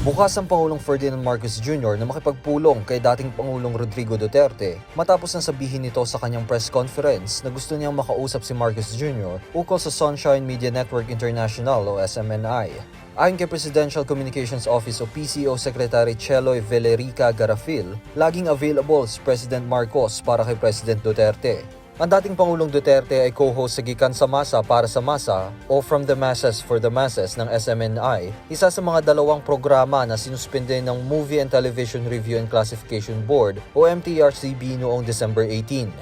Bukas ang Pangulong Ferdinand Marcos Jr. na makipagpulong kay dating Pangulong Rodrigo Duterte matapos na sabihin nito sa kanyang press conference na gusto niyang makausap si Marcos Jr. ukol sa Sunshine Media Network International o SMNI. Ayon kay Presidential Communications Office o PCO Secretary Cheloy Velerica Garafil, laging available si President Marcos para kay President Duterte. Ang dating Pangulong Duterte ay co-host sa Gikan sa Masa para sa Masa o From the Masses for the Masses ng SMNI, isa sa mga dalawang programa na sinuspende ng Movie and Television Review and Classification Board o MTRCB noong December 18.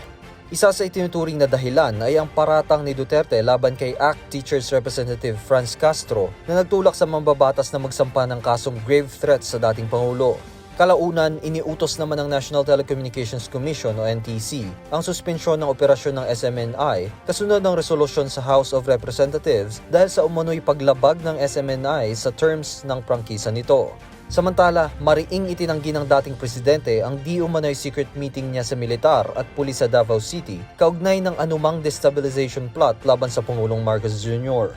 Isa sa itinuturing na dahilan ay ang paratang ni Duterte laban kay ACT Teachers Representative Franz Castro na nagtulak sa mambabatas na magsampa ng kasong grave threats sa dating Pangulo. Kalaunan, iniutos naman ng National Telecommunications Commission o NTC ang suspensyon ng operasyon ng SMNI kasunod ng resolusyon sa House of Representatives dahil sa umano'y paglabag ng SMNI sa terms ng prangkisa nito. Samantala, mariing itinanggi ng dating presidente ang di umano'y secret meeting niya sa militar at pulis sa Davao City kaugnay ng anumang destabilization plot laban sa Pangulong Marcos Jr.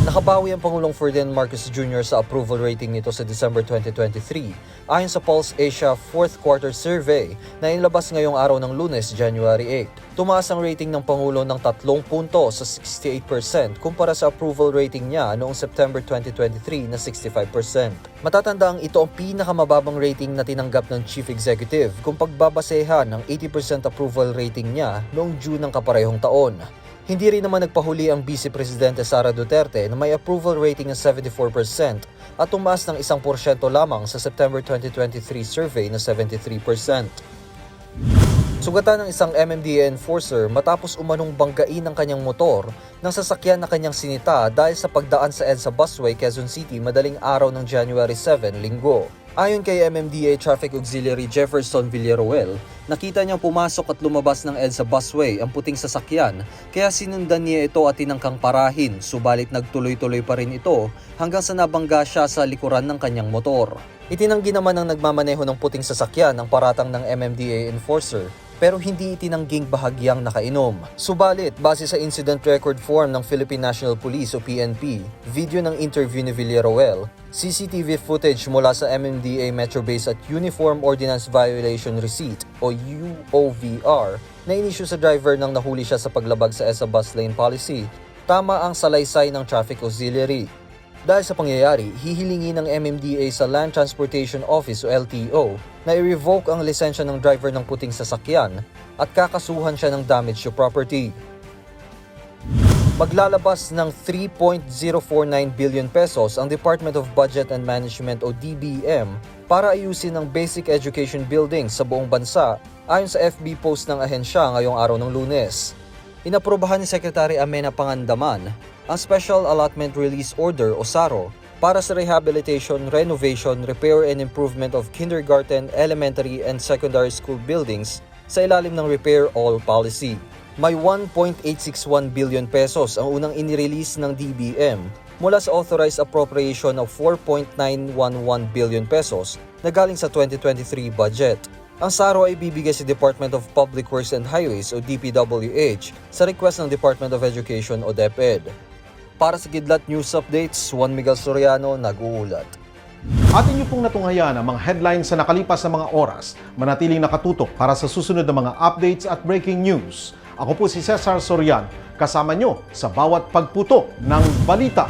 Nakabawi ang Pangulong Ferdinand Marcos Jr. sa approval rating nito sa December 2023 ayon sa Pulse Asia 4th Quarter Survey na inilabas ngayong araw ng lunes, January 8. Tumaas ang rating ng Pangulo ng 3 punto sa 68% kumpara sa approval rating niya noong September 2023 na 65%. Matatanda ang ito ang pinakamababang rating na tinanggap ng Chief Executive kung pagbabasehan ng 80% approval rating niya noong June ng kaparehong taon. Hindi rin naman nagpahuli ang Vice Presidente Sara Duterte na may approval rating ng 74% at tumaas ng 1% lamang sa September 2023 survey na 73%. Sugatan ng isang MMDA enforcer matapos umanong banggain ang kanyang motor ng sasakyan na kanyang sinita dahil sa pagdaan sa EDSA Busway, Quezon City madaling araw ng January 7, linggo. Ayon kay MMDA Traffic Auxiliary Jefferson Villaruel, nakita niyang pumasok at lumabas ng EDSA Busway ang puting sasakyan kaya sinundan niya ito at tinangkang parahin subalit nagtuloy-tuloy pa rin ito hanggang sa nabangga siya sa likuran ng kanyang motor. Itinanggi naman ng nagmamaneho ng puting sasakyan ang paratang ng MMDA enforcer pero hindi itinangging bahagyang nakainom. Subalit, base sa incident record form ng Philippine National Police o PNP, video ng interview ni Villaroel, CCTV footage mula sa MMDA Metro Base at Uniform Ordinance Violation Receipt o UOVR na inisyu sa driver nang nahuli siya sa paglabag sa ESA bus lane policy, tama ang salaysay ng traffic auxiliary. Dahil sa pangyayari, hihilingin ng MMDA sa Land Transportation Office o LTO na i-revoke ang lisensya ng driver ng puting sasakyan at kakasuhan siya ng damage to property. Maglalabas ng 3.049 billion pesos ang Department of Budget and Management o DBM para ayusin ang basic education buildings sa buong bansa ayon sa FB post ng ahensya ngayong araw ng lunes. Inaprobahan ni Secretary Amena Pangandaman ang Special Allotment Release Order o SARO para sa rehabilitation, renovation, repair and improvement of kindergarten, elementary and secondary school buildings sa ilalim ng Repair All Policy. May 1.861 billion pesos ang unang inirelease ng DBM mula sa authorized appropriation of 4.911 billion pesos na galing sa 2023 budget. Ang SARO ay bibigay sa Department of Public Works and Highways o DPWH sa request ng Department of Education o DepEd. Para sa Kidlat News Updates, Juan Miguel Soriano, nag-uulat. atin niyo pong natunghayan ang mga headlines sa nakalipas na mga oras. Manatiling nakatutok para sa susunod na mga updates at breaking news. Ako po si Cesar Soriano, kasama nyo sa bawat pagputo ng balita.